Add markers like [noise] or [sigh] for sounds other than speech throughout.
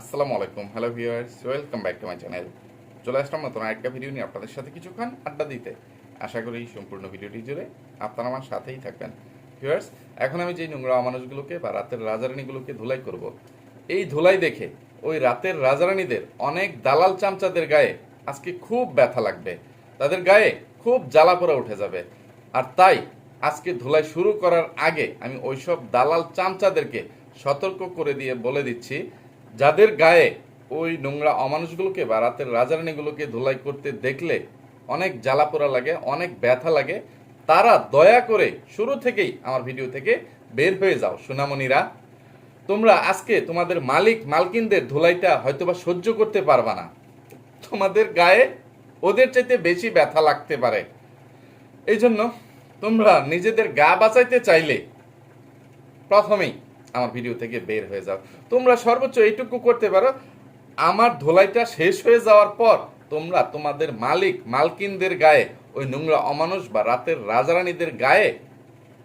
আসসালামু আলাইকুম hello viewers welcome back to my channel চলে আসলাম নতুন আরেকটা ভিডিও নিয়ে আপনাদের সাথে কিছুক্ষণ আড্ডা দিতে। আশা করি সম্পূর্ণ ভিডিওটি জুড়ে আপনারা আমার সাথেই থাকবেন। ভিউয়ার্স এখন আমি যে নোংরা মানুষগুলোকে বা রাতের রাজারানীগুলোকে ধুলাই করব, এই ধুলাই দেখে ওই রাতের রাজারানীদের অনেক দালাল চামচাদের গায়ে আজকে খুব ব্যথা লাগবে। তাদের গায়ে খুব জ্বালা পোড়া উঠে যাবে। আর তাই আজকে ধুলাই শুরু করার আগে আমি ওইসব দালাল চামচাদেরকে সতর্ক করে দিয়ে বলে দিচ্ছি যাদের গায়ে ওই নোংরা অমানুষগুলোকে বা রাতের রাজারানীগুলোকে ধুলাই করতে দেখলে অনেক জ্বালা পোড়া লাগে, অনেক ব্যথা লাগে, তারা দয়া করে শুরু থেকেই আমার ভিডিও থেকে বের হয়ে যাও, সোনামণিরা। তোমরা আজকে তোমাদের মালিক, মালকিনদের ধুলাইটা হয়তোবা সহ্য করতে পারবা না। তোমাদের গায়ে ওদের চাইতে বেশি ব্যথা লাগতে পারে। এই জন্য তোমরা নিজেদের গা বাঁচাইতে চাইলে প্রথমেই আমার ভিডিও থেকে বের হয়ে যাও। তোমরা সর্বোচ্চ এইটুকু করতে পারো। আমার ধোলাইটা শেষ হয়ে যাওয়ার পর তোমরা তোমাদের মালিক মালকিনদের গায়ে, ওই নোংরা অমানুষ বা রাতের রাজারানীদের গায়ে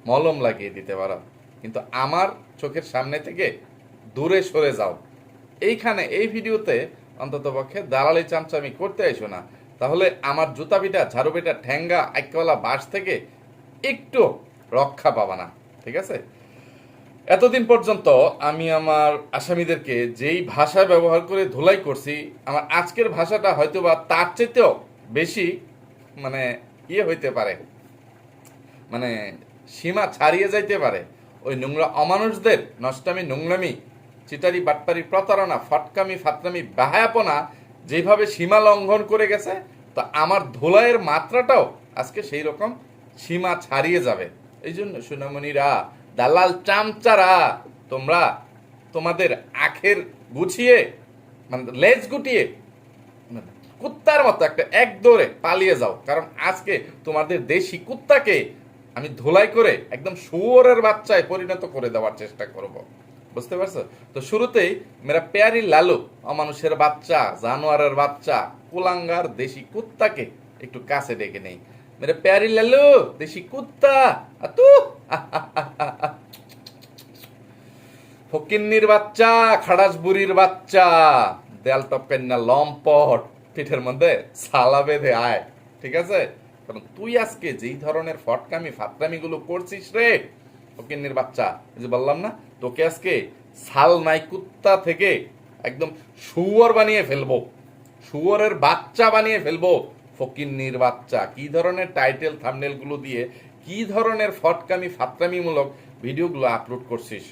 মলম লাগিয়ে দিতে পারো। কিন্তু আমার চোখের সামনে থেকে দূরে সরে যাও। এইখানে, এই ভিডিওতে অন্তত পক্ষে দালালি চামচামি করতে আইসো না। তাহলে আমার জুতা পিটা ঝাড়ু পিটা ঠ্যাঙ্গা, আইকওয়ালা বাস থেকে একটু রক্ষা পাবা না। ঠিক আছে? এতদিন পর্যন্ত আমি আমার আসামিদেরকে যেই ভাষা ব্যবহার করে ধুলাই করছি, আমার আজকের ভাষাটা হয়তো বা তার চাইতেও বেশি মানে ইয়ে হইতে পারে। মানে সীমা ছাড়িয়ে যাইতে পারে। ওই নোংরা অমানুষদের নষ্টামি, নোংরামি, চিটারি বাটপারি, প্রতারণা, ফটকামি ফাতরামি বাহায়াপনা যেভাবে সীমা লঙ্ঘন করে গেছে, তো আমার ধোলাইয়ের মাত্রাটাও আজকে সেই রকম সীমা ছাড়িয়ে যাবে। এই জন্য সুনামণিরা দালাল চামচারা, তোমরা তোমাদের আখের গুছিয়ে মানে লেজ গুটিয়ে কুত্তার মতো একটা এক দৌড়ে পালিয়ে যাও। কারণ আজকে তোমাদের দেশি কুত্তাকে আমি ধোলাই করে একদম শুয়োরের বাচ্চায় পরিণত করে দেওয়ার চেষ্টা করব। বুঝতে পারছ? তো শুরুতেই মেরা পেয়ারি লালু, অমানুষের বাচ্চা, জানোয়ারের বাচ্চা, কুলাঙ্গার দেশি কুত্তাকে একটু কাছে ডেকে নেই। মেরে প্যারি লালু, দেশি কুত্তা, আতু ফকিন্নির বাচ্চা খাড়াস বুড়ির বাচ্চা। দেয়াল না, লম্পট। পিঠের মধ্যে সালা বেঁধে আয়, ঠিক আছে? কারণ তুই আজকে যেই ধরনের ফটকামি ফাতরামি গুলো করছিস রে, ফকিন্নির বাচ্চা, এই যে বললাম না, তোকে আজকে সাল নাই কুত্তা থেকে একদম শুয়োর বানিয়ে ফেলব, শুয়োরের বাচ্চা বানিয়ে ফেলব, ফকিন্নির বাচ্চা। কি ধরনের টাইটেল থামনেলগুলো দিয়ে কি ধরনের ফটকামি, ফাতরামিমূলক ভিডিওগুলো আপলোড করছিস?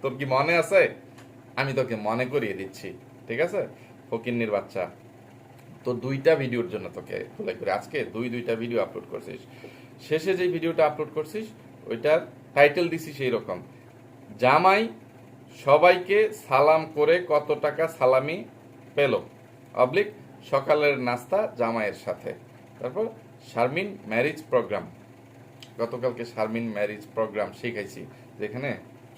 তোর কি মনে আছে? আমি তোকে মনে করিয়ে দিচ্ছি, ঠিক আছে? ফকিন্নির বাচ্চা। তো দুইটা ভিডিওর জন্য তোকে খোলাই করে, আজকে দুই দুইটা ভিডিও আপলোড করছিস। শেষে যে ভিডিওটা আপলোড করছিস, ওইটার টাইটেল দিছি সেই রকম। জামাই, সবাইকে সালাম করে কত টাকা সালামি পেল? অবলিক, সকালের নাস্তা জামাইয়ের সাথে। তারপর শারমিন ম্যারিজ প্রোগ্রাম গতকালকে শারমিন ম্যারিজ প্রোগ্রাম শিখাইছি, যেখানে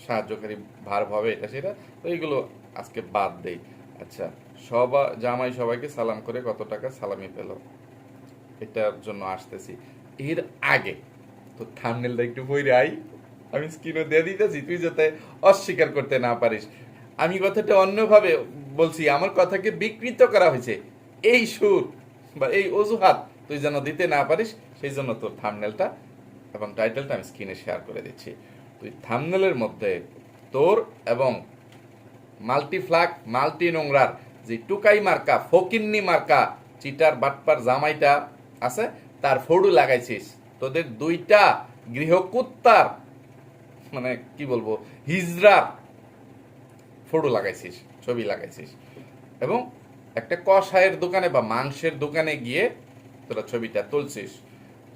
সাহায্যকারী ভার হবে এটা সেটা, তো এইগুলো আজকে বাদ দেই। আচ্ছা সবা, জামাই সবাইকে সালাম করে কত টাকা সালামি পেল? এটার জন্য আসতেছি। এর আগে, তো থামনেলটা একটু বইরে আই। আমি স্ক্রিনে দিয়ে দিতেছি, তুই যাতে অস্বীকার করতে না পারিস। আমি কথাটা অন্যভাবে বলছি, আমার কথাকে বিকৃত করা হয়েছে। এই সুর বা এই অজুহাত তুই যেন দিতে না পারিস, সেই জন্য তোর থামনেলটা এবং টাইটেলটা আমি স্ক্রিনে শেয়ার করে দিচ্ছি। তুই থামনেলের মধ্যে তোর এবং মাল্টিফ্লাক মাল্টি নোংরার যে টুকাই মার্কা, ফকিন্নি মার্কা, চিটার, বাটপার, জামাইটা আছে, তার ফড়ু লাগাইছিস। তোদের দুইটা গৃহকুত্তার মানে কি বলব হিজরার ফটো লাগাইছিস, ছবি লাগাইছিস। এবং একটা কষায়ের দোকানে বা মাংসের দোকানে গিয়ে তোরা ছবিটা তুলছিস।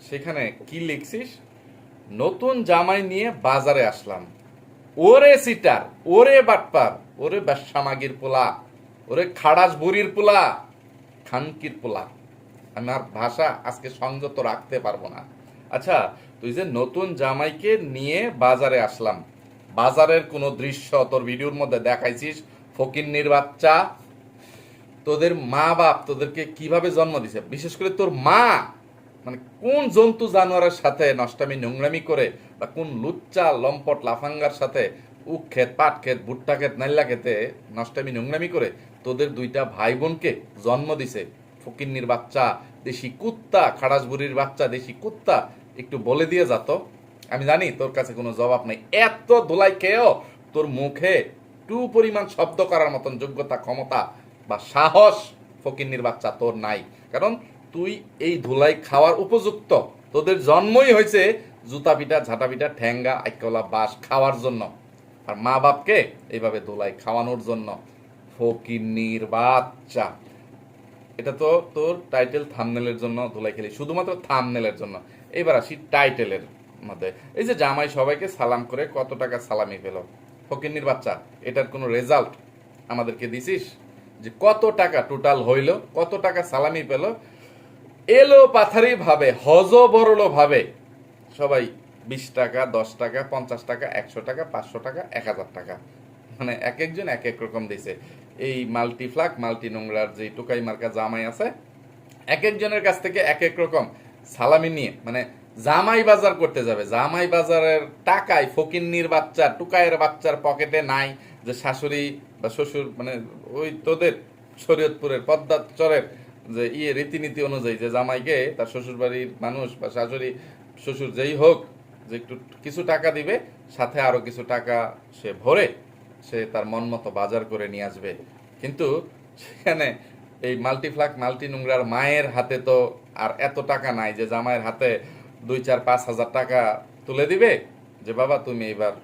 সেখানে কি লিখছিস? নতুন জামাই নিয়ে বাজারে আসলাম। ওরে সিটার, ওরে বাটপার, ওরে ব্যবসামাগির পোলা, ওরে খাড়াস বুড়ির পোলা, খানকির পোলা। আমার ভাষা আজকে সংযত রাখতে পারব না। আচ্ছা তুই যে নতুন জামাইকে নিয়ে বাজারে আসলাম, বাজারের কোনো দৃশ্য তোর ভিডিওর মধ্যে দেখাইছিস? ফকিন্নির বাচ্চা, তোদের মা বাপ তোদেরকে কীভাবে জন্ম দিছে? বিশেষ করে তোর মা মানে কোন জন্তু জানোয়ারের সাথে নষ্টামি, নোংরামি করে বা কোন লুচ্চা, লম্পট, লাফাঙ্গার সাথে উক ক্ষেত পাট ক্ষেত ভুট্টা ক্ষেত নাইল্লা খেতে নষ্টামি, নোংরামি করে তোদের দুইটা ভাই বোনকে জন্ম দিছে। ফকিন্নির বাচ্চা, দেশি কুত্তা খাড়াসবুড়ির বাচ্চা, দেশি কুত্তা, একটু বলে দিয়ে যাত আমি জানি তোর কাছে কোনো জবাব নাই। এত ধুলাই খেয়েও তোর মুখে টু পরিমাণ শব্দ করার মতন যোগ্যতা, ক্ষমতা বা সাহস ফকিন্নির বাচ্চা তোর নাই। কারণ তুই এই ধুলাই খাওয়ার উপযুক্ত। তোদের জন্মই হয়েছে জুতা পিঠা, ঝাঁটা পিঠা, ঠ্যাঙ্গা, আইকলা বাস খাওয়ার জন্য। আর মা বাপকে এইভাবে ধুলাই খাওয়ানোর জন্য। ফকির বাচ্চা। এটা তো তোর টাইটেল থামনেলের জন্য ধুলাই খেলি, শুধুমাত্র থামনেলের জন্য। এবার আসি টাইটেলের মধ্যে। এই যে জামাই সবাইকে সালাম করে কত টাকা সালামি পেল। ফকিন্নির বাচ্চা, এটার কোনো রেজাল্ট আমাদেরকে দিছিস? যে কত টাকা টোটাল হইল, কত টাকা সালামি পেল এলো পাথারি ভাবে হজ বরল ভাবে। সবাই বিশ টাকা, দশ টাকা, পঞ্চাশ টাকা, একশো টাকা, পাঁচশো টাকা, এক হাজার টাকা। মানে এক একজন এক এক রকম দিছে। এই মাল্টি ফ্লাক, মাল্টি নোংরার যে টুকাই মার্কা জামাই আছে, এক একজনের কাছ থেকে এক এক রকম সালামি নিয়ে মানে জামাই বাজার করতে যাবে। জামাই বাজারের টাকায় ফকিন্নির বাচ্চা, টুকাইয়ের বাচ্চার পকেটে নাই যে শাশুড়ি বা শ্বশুর মানে ওই তোদের শরীয়তপুরের পদ্মাচরের যে ইয়ে রীতিনীতি অনুযায়ী যে জামাইকে তার শ্বশুর বাড়ির মানুষ বা শাশুড়ি, শ্বশুর যেই হোক, যে একটু কিছু টাকা দিবে, সাথে আরও কিছু টাকা সে ভরে সে তার মন মতো বাজার করে নিয়ে আসবে। কিন্তু সেখানে এই মাল্টিফ্লাক মাল্টি নোংরার মায়ের হাতে তো আর এত টাকা নাই যে জামাইয়ের হাতে দুই চার পাঁচ হাজার টাকা তুলে দিবে যে, বাবা, তুমি এবার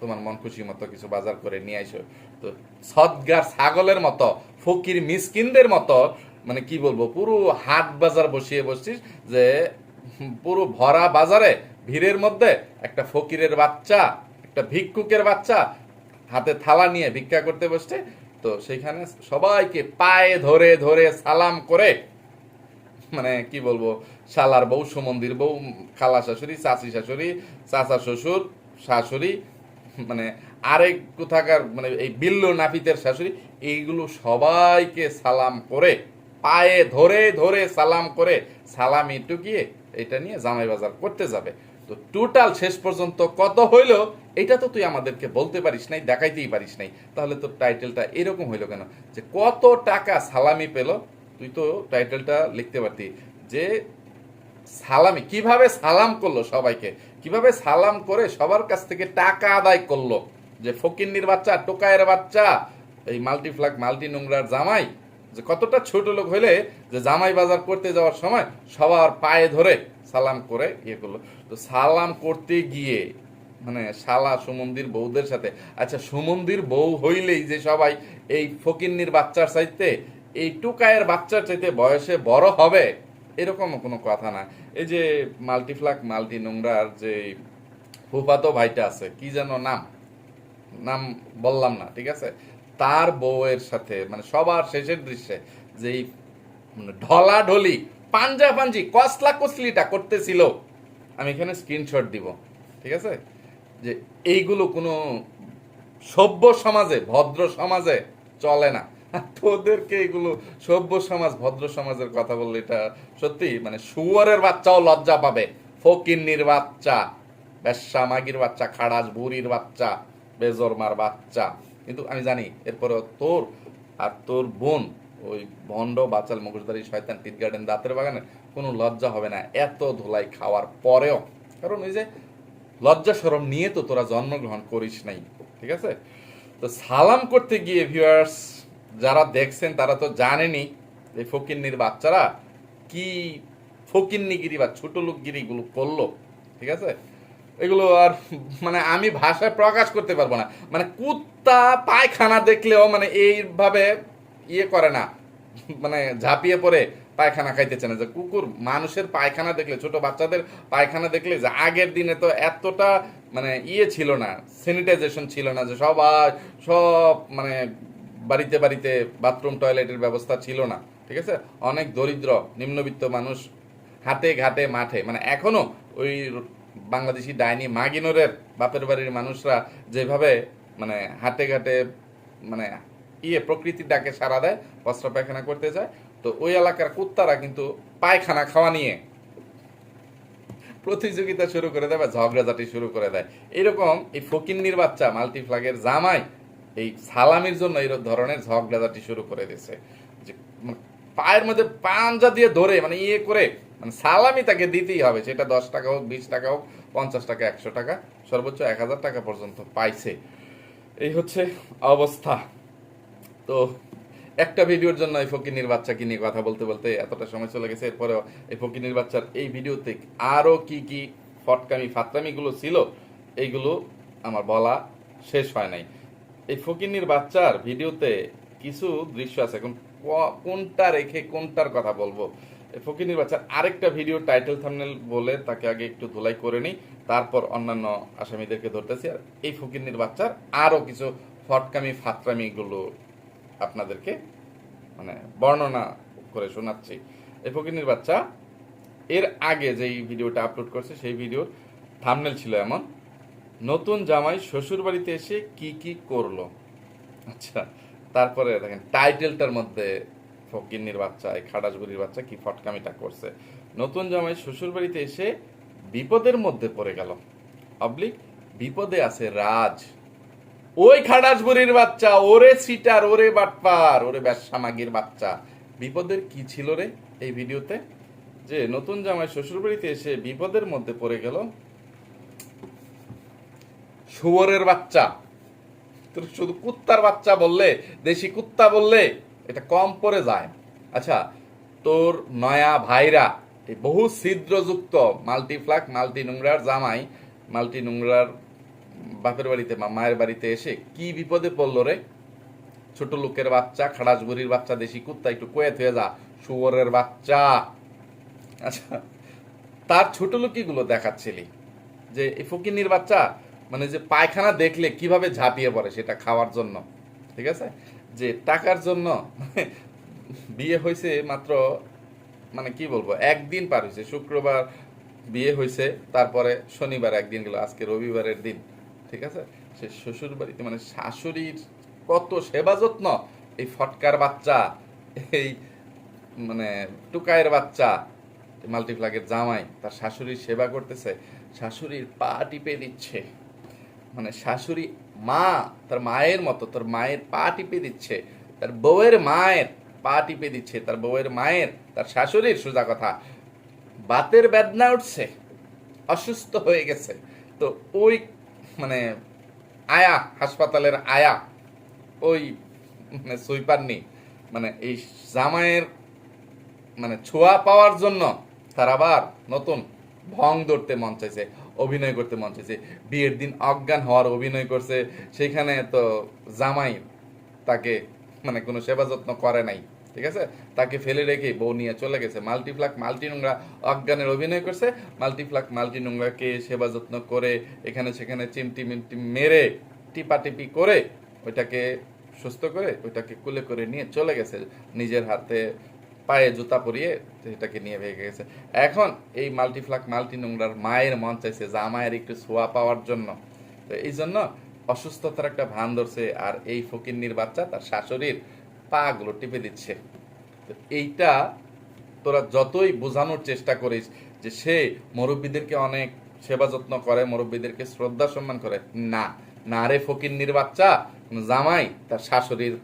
তোমার মন খুশি মতো কিছু বাজার করে নিয়ে আইসো। তো সদগার ছাগলের মতো, ফকির মিসকিনদের মতো মানে কি বলব, পুরো হাট বাজার বসিয়ে বসছিস যে, পুরো ভরা বাজারে, ভিড়ের মধ্যে একটা ফকিরের বাচ্চা, একটা ভিক্ষুকের বাচ্চা হাতে থালা নিয়ে ভিক্ষা করতে বসছে। তো সেখানে সবাইকে পায়ে ধরে ধরে সালাম করে মানে কি বলব, শালার বউ সুমন্দির বউ, খালা শাশুড়ি, চাচি শাশুড়ি, চাচা শ্বশুর, শাশুড়ি মানে আরেক কোথাকার মানে এই বিল্লু নাপিতের শাশুড়ি, এইগুলো সবাইকে সালাম করে পায়ে ধরে ধরে সালাম করে সালামি টুকিয়ে এটা নিয়ে জামাই বাজার করতে যাবে। তো টোটাল শেষ পর্যন্ত কত হইল, এটা তো তুই আমাদেরকে বলতে পারিস নাই, দেখাইতেই পারিস নাই। তাহলে তোর টাইটেলটা এরকম হইল কেন? যে কত টাকা সালামি পেল, তুই তো টাইটেলটা লিখতে পারতি। যে সালামি, কীভাবে সালাম করল সবাইকে? কীভাবে সালাম করে সবার কাছ থেকে টাকা আদায় করল? যে ফকিন্নির বাচ্চা টোকায়ের বাচ্চা, এই মাল্টিফ্লাক মাল্টি নোংরার জামাই যে কতটা ছোট লোক হইলে যে জামাই বাজার করতে যাওয়ার সময় সবার পায়ে ধরে সালাম করে ইয়ে করল। তো সালাম করতে গিয়ে মানে শালা সুমন্দির বউদের সাথে আচ্ছা সুমন্দির বউ হইলেই যে সবাই এই ফকিন্নির বাচ্চার চাইতে, এই টুকায়ের বাচ্চার চাইতে বয়সে বড় হবে, এরকম কোনো কথা না। এই যে মাল্টিফ্লাক, মাল্টি নোংরার যে ফুফাতো ভাইটা আছে, কি যেন নাম? নাম বললাম না, ঠিক আছে? তার বউয়ের সাথে মানে সবার শেষের দৃশ্যে যেই ঢলা ঢলি পাঞ্জা পাঞ্জি কসলা কসলিটা করতেছিল, আমি এখানে স্ক্রিনশট দিব, ঠিক আছে? যে এইগুলো কোনো সভ্য সমাজে, ভদ্র সমাজে চলে না। আর তোদেরকে এগুলো সভ্য সমাজ, ভদ্র সমাজের কথা বললে এটা সত্যি মানে শুয়ারের বাচ্চাও লজ্জা পাবে। ফকিন্নির বাচ্চা বেশ্যা মাগির বাচ্চা খাড়াস বুড়ির বাচ্চা, বেজরমার বাচ্চা। কিন্তু আমি জানি এরপরে তোর আর তোর বোন, ওই ভণ্ড, বাচাল, মুখোশধারী, শয়তান, টিট গার্ডেন, দাঁতের বাগানে কোনো লজ্জা হবে না। এত ধুলাই খাওয়ার পরেও, কারণ ওই যে লজ্জা সরম নিয়ে তো তোরা জন্মগ্রহণ করিস নাই, ঠিক আছে? তো সালাম করতে গিয়ে ভিউয়ার্স যারা দেখছেন, তারা তো জানেনি এই ফকিন্নির বাচ্চারা কি ফকিন্নিগিরি বা ছোট লোকগিরিগুলো করল, ঠিক আছে? এগুলো আর মানে আমি ভাষায় প্রকাশ করতে পারব না। মানে কুত্তা পায়খানা দেখলেও মানে এইভাবে ইয়ে করে না। মানে ঝাঁপিয়ে পড়ে, পায়খানা খাইতেছে না। যে কুকুর মানুষের পায়খানা দেখলে, ছোট বাচ্চাদের পায়খানা দেখলে যে আগের দিনে তো এতটা মানে ইয়ে ছিল না স্যানিটাইজেশন ছিল না যে সবাই সব মানে বাড়িতে বাড়িতে বাথরুম টয়লেটের ব্যবস্থা ছিল না। ঠিক আছে? অনেক দরিদ্র, নিম্নবিত্ত মানুষ হাতে ঘাটে মাঠে। মানে এখনও ওই বাংলাদেশি ডাইনি মাগিনোরের বাপের বাড়ির মানুষরা যেভাবে মানে হাটে ঘাটে মানে ইয়ে প্রকৃতির ডাকে সারা দেয়, বস্ত্র পায়খানা করতে যায়, তো ওই এলাকার কুত্তারা কিন্তু পায়খানা খাওয়া নিয়ে প্রতিযোগিতা শুরু করে দেয় বা ঝগড়াঝাটি শুরু করে দেয়। এরকম এই ফকিন্নির বাচ্চা মাল্টিফ্লাগের জামাই এই সালামির জন্য এই ধরনের ঝগড়াঝাটি শুরু করে দিয়েছে। যে মানে পায়ের মধ্যে পাঞ্জা দিয়ে ধরে মানে ইয়ে করে মানে সালামি তাকে দিতেই হবে, সেটা দশ টাকা হোক, বিশ টাকা হোক, পঞ্চাশ টাকা, একশো টাকা, সর্বোচ্চ এক হাজার টাকা পর্যন্ত পাইছে। এই হচ্ছে অবস্থা। তো একটা ভিডিওর জন্য এই ফকিনির বাচ্চাকে নিয়ে কথা বলতে বলতে এতটা সময় চলে গেছে, এরপরেও এই ফকিনির বাচ্চার এই ভিডিওতে আরও কি কি ফটকামি, ফাতরামিগুলো ছিল, এইগুলো আমার বলা শেষ হয় নাই। এই ফকিনির বাচ্চার ভিডিওতে কিছু দৃশ্য আছে। এখন কোনটা রেখে কোনটার কথা বলব? ফকিনির বাচ্চার আরেকটা ভিডিও টাইটেল থামনেল বলে তাকে আগে একটু ধুলাই করে নিই। তারপর অন্যান্য আসামিদেরকে ধরতেছি। আর এই ফকিনির বাচ্চার আরও কিছু ফটকামি, ফাতরামিগুলো আপনাদেরকে মানে বর্ণনা করে শোনাচ্ছি। এই ফকিনির বাচ্চা এর আগে যেই ভিডিওটা আপলোড করছে, সেই ভিডিওর থামনেল ছিল এমন, নতুন জামাই শ্বশুর বাড়িতে এসে কি কি করল? আচ্ছা তারপরে দেখেন টাইটেলটার মধ্যে ফকিন্নির বাচ্চা, এই খাটাসগুড়ির বাচ্চা কি ফটকামিটা করছে। নতুন জামাই শ্বশুর বাড়িতে এসে বিপদের মধ্যে পড়ে গেল। অবলিক, বিপদে আছে রাজ। ওই খাটাসবুড়ির বাচ্চা, ওরে সিটার, ওরে বাটপার, ওরে ব্যবসা মাগির বাচ্চা। বিপদের কি ছিল রে এই ভিডিওতে? যে নতুন জামাই শ্বশুর বাড়িতে এসে বিপদের মধ্যে পড়ে গেল। শুয়োরের বাচ্চা। শুধু কুত্তার বাচ্চা বললে, দেশি কুত্তা বললে এটা কম পরে যায়। আচ্ছা তোর নয়া ভাইরা, এই বহু ছিদ্রযুক্ত মাল্টিফ্লাক মাল্টি নোংরার জামাই মাল্টি নোংরার বাপের বাড়িতে বা মায়ের বাড়িতে এসে কি বিপদে পড়ল রে? ছোট লোকের বাচ্চা খাড়াস বুড়ির বাচ্চা, দেশি কুত্তা, একটু কয়ে থয়ে যা, শুয়োরের বাচ্চা। আচ্ছা তার ছোট লোকিগুলো দেখাচ্ছিলি, যে এই ফকিনির বাচ্চা মানে যে পায়খানা দেখলে কীভাবে ঝাঁপিয়ে পড়ে সেটা খাওয়ার জন্য, ঠিক আছে? যে টাকার জন্য [laughs] বিয়ে হয়েছে মাত্র মানে কি বলব, একদিন পার হয়েছে শুক্রবার বিয়ে হয়েছে তারপরে শনিবার একদিন গেল, আজকে রবিবারের দিন, ঠিক আছে? সে শ্বশুর বাড়িতে মানে শাশুড়ির কত সেবা যত্ন, এই ফটকার বাচ্চা, এই মানে টুকায়ের বাচ্চা, মাল্টিপ্লাগের জামাই, তার শাশুড়ির সেবা করতেছে, শাশুড়ির পা টিপে দিচ্ছে। মানে শাশুড়ি মা, তার মায়ের মতো, তার মায়ের পা টিপে দিচ্ছে, তার বউয়ের মায়ের পা টিপে দিচ্ছে, তার বউয়ের মায়ের, তার শাশুড়ির সোজা কথা, বাতের বেদনা উঠছে, অসুস্থ হয়ে গেছে। তো ওই মানে আয়া, হাসপাতালের আয়া, ওই মানে সুইপারনি মানে এই জামাইয়ের মানে ছোঁয়া পাওয়ার জন্য তার আবার নতুন ভং ধরতে মন চাইছে। অভিনয় করতে মন চাইছে। বিয়ের দিন অজ্ঞান হওয়ার অভিনয় করছে। সেখানে তো জামাই তাকে মানে কোনো সেবা যত্ন করে নাই, ঠিক আছে? তাকে ফেলে রেখে বউ নিয়ে চলে গেছে। মাল্টিপ্লাক মাল্টি নোংরা অজ্ঞানের অভিনয় করছে। মাল্টিপ্লাক মাল্টি নোংরাকে সেবা যত্ন করে এখানে সেখানে চিমটি মিমটি মেরে টিপাটিপি করে ওইটাকে সুস্থ করে ওইটাকে কুলে করে নিয়ে চলে গেছে নিজের হাতে। পায়ে জুতা পরিয়ে সেটাকে নিয়ে ভেঙে গেছে। এখন এই মাল্টিফ্লাক, মাল্টি নোংরার মায়ের মন চাইছে জামায়ের একটু ছোঁয়া পাওয়ার জন্য। তো এই জন্য অসুস্থতার একটা ভান ধরছে আর এই ফকিন্নির বাচ্চা তার শাশুড়ির পা গুলো টিপে দিচ্ছে। তো এইটা তোরা যতই বোঝানোর চেষ্টা করিস যে সে মুরব্বীদেরকে অনেক সেবা যত্ন করে, মুরব্বীদেরকে শ্রদ্ধা সম্মান করে, না। না রে ফকিন্নির বাচ্চা, জামাই তার শাশুড়ির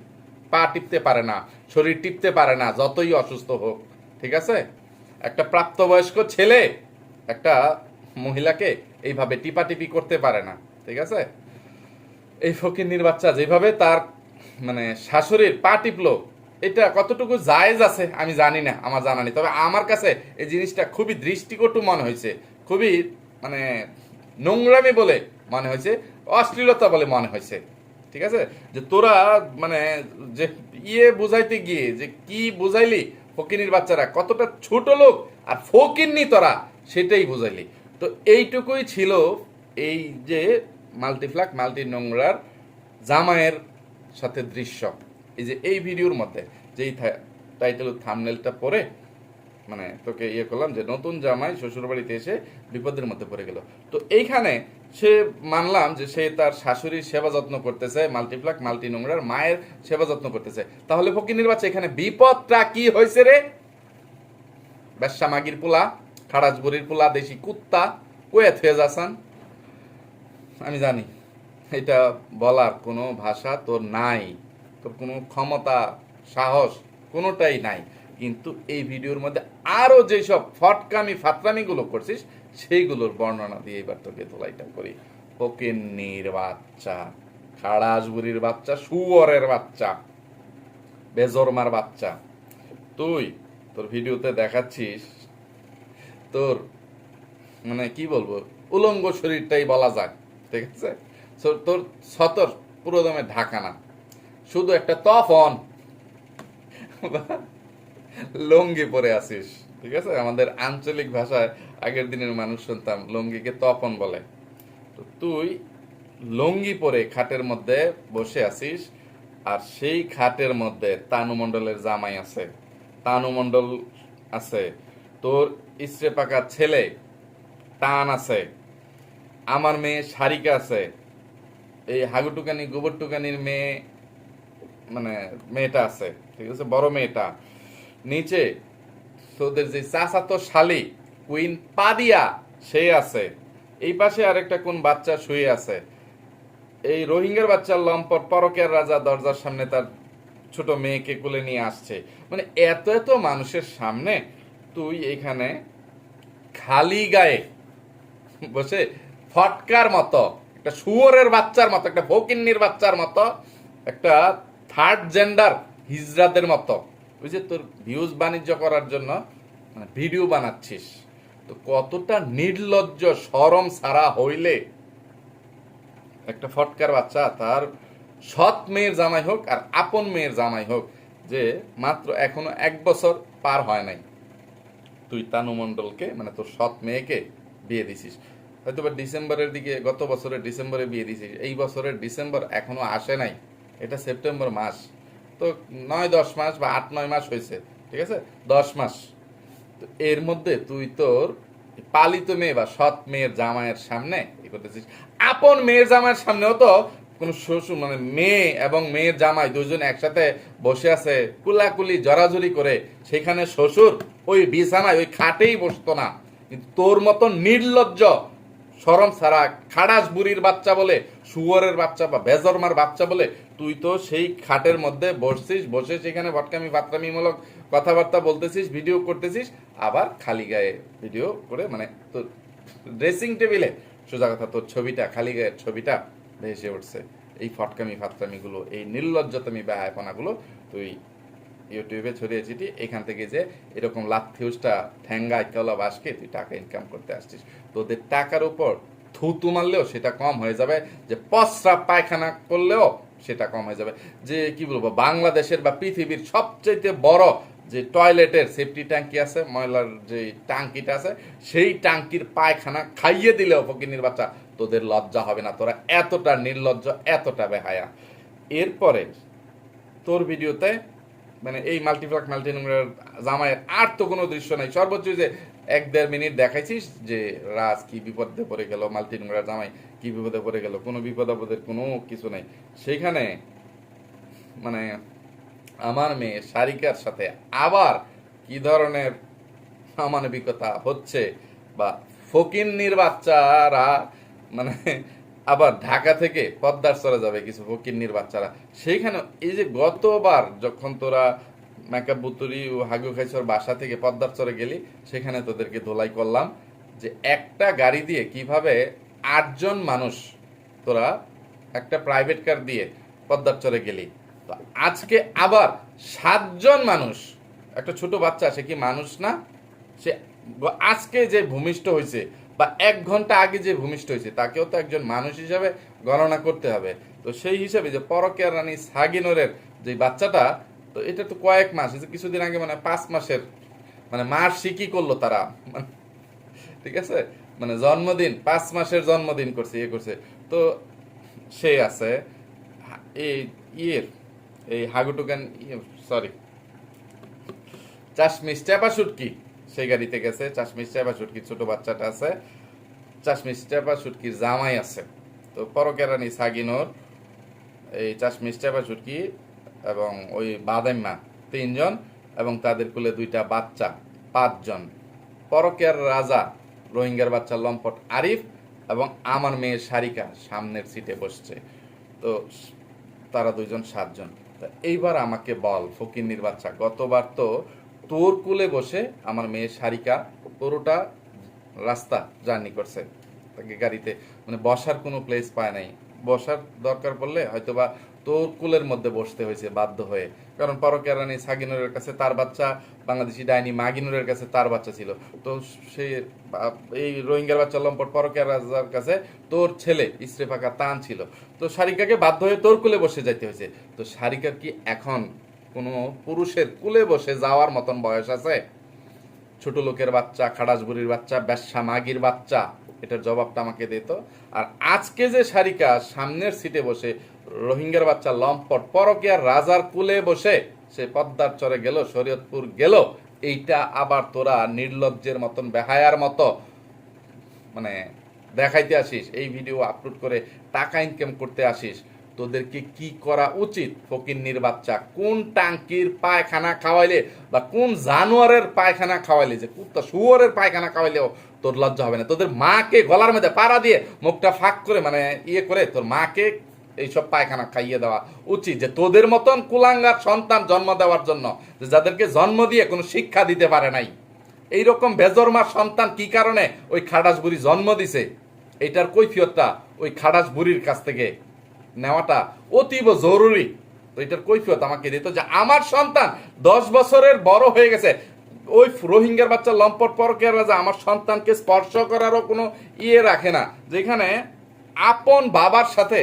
পা টিপতে পারে না, শরীর টিপতে পারে না, যতই অসুস্থ হোক, ঠিক আছে? একটা প্রাপ্তবয়স্ক ছেলে, একটা মহিলাকে এইভাবে টিপাটিপি করতে পারে না, ঠিক আছে? এই ফকিন্নির বাচ্চা যেভাবে তার মানে শাশুড়ির পা টিপলো, এটা কতটুকু জায়েজ আছে আমি জানি না, আমার জানা নেই। তবে আমার কাছে এই জিনিসটা খুবই দৃষ্টিকটু মনে হয়েছে, খুবই মানে নোংরামি বলে মনে হয়েছে, অশ্লীলতা বলে মনে হয়েছে। ঠিক আছে? যে তোরা মানে যে ইয়ে বুঝাইতে গিয়ে, যে কি বুঝাইলি ফকিনির বাচ্চারা? কতটা ছোট লোক আর ফকিন্নি তোরা, সেটাই বুঝাইলি। তো এইটুকুই ছিল এই যে মাল্টিফ্লাক, মাল্টি নোংরার জামায়ের সাথে দৃশ্য। এই যে এই ভিডিওর মধ্যে, যেই টাইটেল থামনেলটা পরে মানে তোকে ইয়ে করলাম যে নতুন জামাই শ্বশুরবাড়িতে এসে বিপদের মধ্যে পড়ে গেল। তো এইখানে সে মানলাম যে সে তার শাশুড়ির সেবা যত্ন করতেছে, মাল্টিপ্লাক, মাল্টি নোংরার মায়ের সেবা যত্ন করতেছে। তাহলে ফকিনির বাচ্চা এখানে বিপদটা কি হয়েছে রে? ব্যবসা মাগির পোলা খাড়াসবুড়ির পোলা, দেশি কুত্তা কয়ে থুয়ে যাসান আমি জানি, এটা বলার কোনো ভাষা তোর নাই। তোর কোনো ক্ষমতা, সাহস কোনোটাই নাই। কিন্তু এই ভিডিওর মধ্যে আরও যেসব ফটকামি ফাতরামিগুলো করছিস, সেইগুলোর বর্ণনা দিয়ে এবার তোকে তোলাইটা করি। ফকিন্নির বাচ্চা খাড়াসবুড়ির বাচ্চা, শুয়রের বাচ্চা, বেজরমার বাচ্চা। তুই তোর ভিডিওতে দেখাচ্ছিস, তোর মানে কি বলব, উলঙ্গ শরীরটাই বলা যায়, ঠিক আছে? তোর সতর পুরো দমে ঢাকা না, শুধু একটা তফ তফন। লঙ্গি পরে আসিস ঠিক আছে? আমাদের আঞ্চলিক ভাষায় আগের দিনের মানুষ শুনতাম, লঙ্গিকে তপন বলে। তো তুই লঙ্গি পরে খাটের মধ্যে বসে আছিস, আর সেই খাটের মধ্যে তানু মণ্ডলের জামাই আছে। তানু মণ্ডল আছে, তোর ইস্ত্রে পাকা ছেলে টান আছে, আমার মেয়ে সারিকা আছে, এই হাগুটুকানি, গোবরটুকানির মেয়ে মানে মেয়েটা আছে, ঠিক আছে? বড় মেয়েটা। নিচে। তোদের যে চাচাতো শালি কুইন পাদিয়া সে আছে। এই পাশে আরেকটা কোন বাচ্চা শুয়ে আছে। এই রোহিঙ্গার বাচ্চার লম্পট পরকের রাজা দরজার সামনে তার ছোট মেয়েকে কুলে নিয়ে আসছে। মানে এত এত মানুষের সামনে তুই এখানে খালি গায়ে বসে ফটকার মতো, একটা শুয়োরের বাচ্চার মতো, একটা ফকিন্নির বাচ্চার মতো, একটা থার্ড জেন্ডার হিজরাদের মতো ওই যে তোর ভিউজ বাণিজ্য করার জন্য মানে ভিডিও বানাচ্ছিস, তো কতটা নির্লজ্জ সরম সারা হইলে। একটা ফটকার বাচ্চা, তার সৎ মেয়ের জামাই হোক আর আপন মেয়ের জামাই হোক, যে মাত্র এখনও এক বছর পার হয় নাই। তুই তানু মণ্ডলকে মানে তোর সৎ মেয়েকে বিয়ে দিছিস। হয়তো বা ডিসেম্বরের দিকে, গত বছরের ডিসেম্বরে বিয়ে দিছিস, এই বছরের ডিসেম্বর এখনও আসে নাই। এটা সেপ্টেম্বর মাস। তো নয়, দশ মাস বা আট, নয় মাস হয়েছে, ঠিক আছে? দশ মাস। তো এর মধ্যে তুই তোর পালিত মেয়ে বা সৎ মেয়ের জামাইয়ের সামনে করতেছিস। আপন মেয়ের জামাইয়ের সামনেও তো কোনো শ্বশুর মানে মেয়ে এবং মেয়ের জামাই দুজন একসাথে বসে আছে, কুলাকুলি জরাজরি করে, সেখানে শ্বশুর ওই বিছানায়, ওই খাটেই বসতো না। কিন্তু তোর মতো নির্লজ্জ সরম ছাড়া খাড়াস বুড়ির বাচ্চা বলে, শুয়োরের বাচ্চা বা বেজরমার বাচ্চা বলে তুই তো সেই খাটের মধ্যে বসছিস, বসে সেখানে ভটকামি বাতরামিমূলক কথাবার্তা বলতেছিস ভিডিও করতেছিস, আবার খালি গায়ে ভিডিও করে মানে তোর ড্রেসিং টেবিলে সোজা কথা, তোর ছবিটা, খালি গায়ের ছবিটা ভেসে উঠছে। এই ফটকামি ফাতরামিগুলো এই নির্লজ্জতামি ব্যয়াপনাগুলো তুই ইউটিউবে ছড়িয়ে ছিটি এখান থেকে যে এরকম লাথিউসটা ঠ্যাঙ্গা ইকালা বাসকে তুই টাকা ইনকাম করতে আসছিস। তোদের টাকার উপর থুতু মারলেও সেটা কম হয়ে যাবে যে পসরা পায়খানা করলেও সেটা কম হয়ে যাবে। যে কি বলব, বাংলাদেশের বা পৃথিবীর সবচেয়ে বড় যে টয়লেটের সেফটি ট্যাঙ্কি আছে, ময়লার যে ট্যাঙ্কিটা আছে, সেই ট্যাঙ্কির পায়খানা খাইয়ে দিলেও ফকিনির বাচ্চা তোদের লজ্জা হবে না। তোরা এতটা নির্লজ্জ, এতটা বেহায়া। এরপরে তোর ভিডিওতে মানে এই মাল্টিপ্লাক মাল্টিনুমের জামাইয়ের আর তো কোনো দৃশ্য নাই। সর্বোচ্চ যে এক দেড় মিনিট দেখাইছিস যে রাজ কি বিপদে পড়ে গেল মাল্টিনুমের জামাই। কি বিপদে পড়ে গেল, কোনো বিপদ আপদের কোনো কিছু নাই। সেখানে মানে আমার মেয়ে সারিকার সাথে আবার কি ধরনের অমানবিকতা হচ্ছে বা ফকিন্নির বাচ্চারা মানে আবার ঢাকা থেকে পদ্মার চলে যাবে কিছু ফকিন্নির বাচ্চারা। সেইখানে এই যে গতবার যখন তোরা মেকআপ বুতুরি ও হাগু খাইছর বাসা থেকে পদ্মার চরে গেলি, সেখানে তোদেরকে ধোলাই করলাম যে একটা গাড়ি দিয়ে কীভাবে আটজন মানুষ তোরা একটা প্রাইভেট কার দিয়ে পদ্মার চরে গেলি। তো আজকে আবার সাতজন মানুষ, একটা ছোট বাচ্চা, সে কি মানুষ না? সে আজকে যে ভূমিষ্ঠ হয়েছে বা এক ঘণ্টা আগে যে ভূমিষ্ঠ হয়েছে, তাকেও তো একজন মানুষ হিসাবে গণনা করতে হবে। তো সেই হিসাবে যে পরকের রানী সাগিনোরের যে বাচ্চাটা, তো এটা তো কয়েক মাস কিছুদিন আগে মানে পাঁচ মাসের মানে মাস শিকি করল তারা। মানে ঠিক আছে? মানে জন্মদিন, পাঁচ মাসের জন্মদিন করছে ইয়ে করছে। তো সে আছে এই ইয়ের, এই হাগুটুকান সরি চাশমিস চাপা শুটকি সেই গাড়িতে গেছে চাশমিস চাপা শুটকি ছোট বাচ্চাটা আছে। চাশমিস চাপা শুটকির জামাই আছে। তো পরকেরানি সাগিনোর এই চাশমিস চাপা শুটকি এবং ওই বাদাম্মা তিনজন এবং তাদের কুলে দুইটা বাচ্চা, পাঁচজন। পরকের রাজা রোহিঙ্গার বাচ্চা লম্পট আরিফ এবং আমার মেয়ে সারিকা সামনের সিটে বসছে। তো তারা দুইজন, সাতজন। তা এইবার আমাকে বল, ফকিন্নির বাচ্চা, গতবার তো তোর কুলে বসে আমার মেয়ে সারিকা পুরোটা রাস্তা জার্নি করছে। তাকে গাড়িতে মানে বসার কোনো প্লেস পায় নাই। বসার দরকার পড়লে হয়তোবা তোর কুলের মধ্যে বসতে হয়েছে বাধ্য হয়ে। কারণ পরকের রানী সাগিনুরের কাছে তার বাচ্চা, বাংলাদেশি ডাইনি মাগিনুরের কাছে তার বাচ্চা ছিল। তো সে, এই রোহিঙ্গার বাচ্চা লম্পট পরকের রাজার কাছে তোর ছেলে ইস্ত্রে ফাঁকা তান ছিল। তো সারিকাকে বাধ্য হয়ে তোর কুলে বসে যাইতে হয়েছে। তো সারিকার কি এখন কোনো পুরুষের কুলে বসে যাওয়ার মতন বয়স আছে? ছোট লোকের বাচ্চা খাড়াস বুড়ির বাচ্চা, ব্যবসা মাগির বাচ্চা, এটার জবাবটা আমাকে দিত আর আজকে যে সারিকা সামনের সিটে বসে রোহিঙ্গার বাচ্চা লম্পট পরকিয়ার রাজার কুলে বসে সে পদ্মার চরে গেল, শরীয়তপুর গেল। এইটা আবার তোরা নির্লজ্জের মতন বেহায়ার মতো মানে দেখাইতে আসিস, এই ভিডিও আপলোড করে টাকা ইনকাম করতে আসিস। তোদেরকে কি করা উচিত? ফকিন্নির বাচ্চা কোন টাঙ্কির পায়খানা খাওয়াইলে বা কোন জানোয়ারের পায়খানা খাওয়াইলে যে কুত্তা শুয়োরের পায়খানা খাওয়াইলেও তোর লজ্জা হবে না। তোদের মাকে গলার মধ্যে পাড়া দিয়ে মুখটা ফাঁক করে মানে ইয়ে করে তোর মাকে এইসব পায়খানা খাইয়ে দেওয়া উচিত। যে তোদের মতন কুলাঙ্গার সন্তান জন্ম দেওয়ার জন্য, যে যাদেরকে জন্ম দিয়ে কোনো শিক্ষা দিতে পারে নাই, এইরকম বেজরমার সন্তান কি কারণে ওই খাডাস বুড়ি জন্ম দিছে? এটার কৈফিয়তটা ওই খাডাস বুড়ির কাছ থেকে নেওয়াটা অতীব জরুরি। তো এটার কৈফিয়ত আমাকে দিত যে আমার সন্তান দশ বছরের বড় হয়ে গেছে, ওই রোহিঙ্গার বাচ্চা লম্পট পরকের রাজা আমার সন্তানকে স্পর্শ করারও কোনো ইয়ে রাখে না। যেখানে আপন বাবার সাথে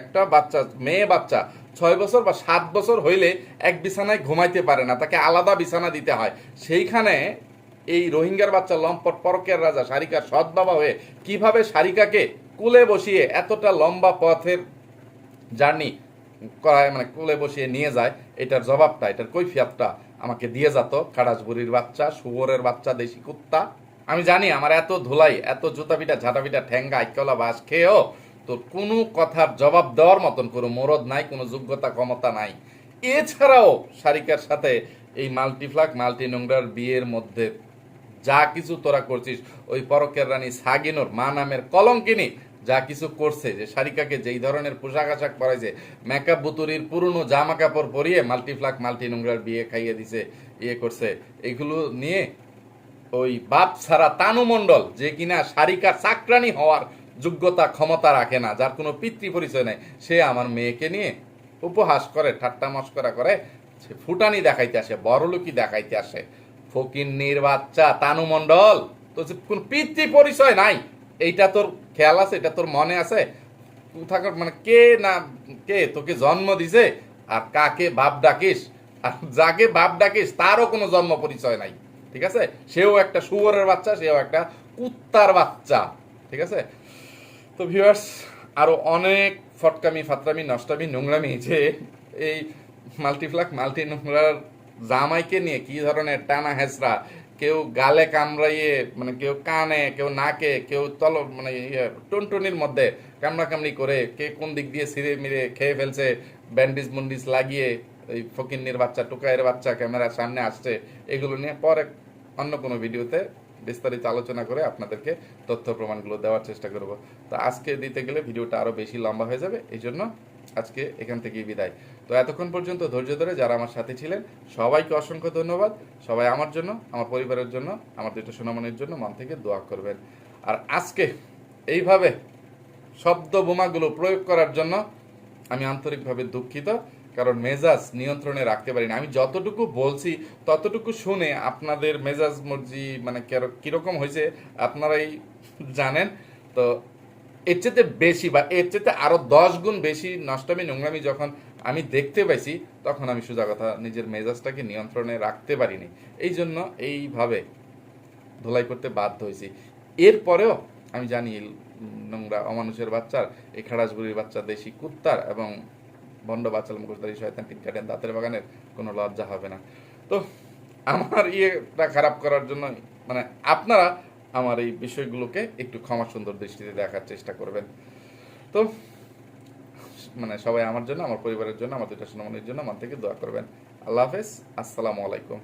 একটা বাচ্চা, মেয়ে বাচ্চা, ছয় বছর বা সাত বছর হইলে এক বিছানায় ঘুমাইতে পারে না, তাকে আলাদা বিছানা দিতে হয়। সেইখানে এই রোহিঙ্গার বাচ্চা লম্পট পরকের রাজা সারিকার সৎ বাবা হয়ে কীভাবে সারিকাকে কুলে বসিয়ে এতটা লম্বা পথের জার্নি করায় মানে কুলে বসিয়ে নিয়ে যায়, এটার জবাবটা, এটার কৈফিয়াতটা আমাকে দিয়ে যেত। খাড়াসবুড়ির বাচ্চা, শুয়োরের বাচ্চা, দেশি কুত্তা। আমি জানি আমার এত ধুলাই, এত জুতা পিটা ঝাঁটা পিটা ঠ্যাঙ্গা, আইকলা বাস খেয়েও তোর কোনো কথার জবাব দেওয়ার মতন কোনো মরদ নাই, কোনো যোগ্যতা, ক্ষমতা নাই। এছাড়াও সারিকার সাথে এই মাল্টিফ্লাক, মাল্টি নোংরার বিয়ের মধ্যে যা কিছু তোরা করছিস, ওই পরকের রানী সাগিনোর মা নামের কলঙ্কিনী যা কিছু করছে, যে সারিকাকে যেই ধরনের পোশাক আশাক পরাইছে, মেকআপ বুতুরির পুরনো জামা কাপড় পরিয়ে মাল্টিফ্লাক, মাল্টি নোংরার বিয়ে খাইয়ে দিছে ইয়ে করছে, এগুলো নিয়ে ওই বাপ ছাড়া তানু মণ্ডল যে কিনা সারিকার চাকরানি হওয়ার যোগ্যতা, ক্ষমতা রাখে না, যার কোনো পিতৃ পরিচয় নাই। সে আমার মেয়েকে নিয়ে উপহাস করে, ঠাট্টা মস্করা করে, সে ফুটানি দেখাইতে আসে বড়লোকি দেখাইতে আসে। ফকিন্নির বাচ্চা, তানু মণ্ডল তো কোন পিতৃ পরিচয় নাই। এইটা তোর খেয়াল আছে? এটা তোর মনে আছে? কোথাকার মানে কে না কে তোকে জন্ম দিছে? আর কাকে বাপ ডাকিস? আর যাকে বাপ ডাকিস, তারও কোনো জন্ম পরিচয় নাই। ঠিক আছে? সেও একটা শুয়োরের বাচ্চা, সেও একটা কুত্তার বাচ্চা। ঠিক আছে? তো ভিউয়ার্স আরও অনেক ফটকামি, ফাতরামি, নষ্টামি, নোংরামি যে এই মাল্টিফ্লাক, মাল্টি নোংরার জামাইকে নিয়ে কি ধরনের টানা হেসরা কেউ গালে কামড়াইয়ে মানে কেউ কানে, কেউ নাকে, কেউ তল মানে ইয়ে টুনটুনির মধ্যে কামড়া কামড়ি করে কে কোন দিক দিয়ে ছিঁড়ে মিরে খেয়ে ফেলছে, ব্যান্ডিজ মুন্ডিজ লাগিয়ে এই ফকিন্নির বাচ্চা, টুকাইয়ের বাচ্চা ক্যামেরার সামনে আসছে, এগুলো নিয়ে পরে অন্য কোনো ভিডিওতে বিস্তারিত আলোচনা করে আপনাদেরকে তথ্য প্রমাণগুলো দেওয়ার চেষ্টা করব। তো আজকে দিতে গেলে ভিডিওটা আরও বেশি লম্বা হয়ে যাবে, এই জন্য আজকে এখান থেকেই বিদায়। তো এতক্ষণ পর্যন্ত ধৈর্য ধরে যারা আমার সাথে ছিলেন, সবাইকে অসংখ্য ধন্যবাদ। সবাই আমার জন্য, আমার পরিবারের জন্য, আমার দুটো সোনামনির জন্য মন থেকে দোয়া করবেন। আর আজকে এইভাবে শব্দ বোমাগুলো প্রয়োগ করার জন্য আমি আন্তরিকভাবে দুঃখিত। কারণ মেজাজ নিয়ন্ত্রণে রাখতে পারি না। আমি যতটুকু বলছি, ততটুকু শুনে আপনাদের মেজাজ মর্জি মানে কের- কীরকম হয়েছে আপনারাই জানেন। তো এর চেয়ে বেশি বা এর চেয়ে আরও দশ গুণ বেশি নষ্টমী, নোংরামি যখন আমি দেখতে পাইছি, তখন আমি সোজা কথা নিজের মেজাজটাকে নিয়ন্ত্রণে রাখতে পারিনি। এই জন্য এইভাবে ধোলাই করতে বাধ্য হয়েছি। এরপরেও আমি জানি নোংরা, অমানুষের বাচ্চার, এই খাড়াসগুড়ির বাচ্চা, দেশি কুত্তার এবং ভণ্ড বাচ্চাল মুখোশধারী শয়তান টিনকাটেন দাঁতের বাগানের কোনো লজ্জা হবে না। তো আমার ইয়েটা খারাপ করার জন্য মানে আপনারা আমার এই বিষয়গুলোকে একটু ক্ষমা সুন্দর দৃষ্টিতে দেখার চেষ্টা করবেন। তো মানে সবাই আমার জন্য, আমার পরিবারের জন্য, আমার দুটা সুনামনের জন্য আমার থেকে দোয়া করবেন। আল্লাহ হাফেজ, আসসালামু আলাইকুম।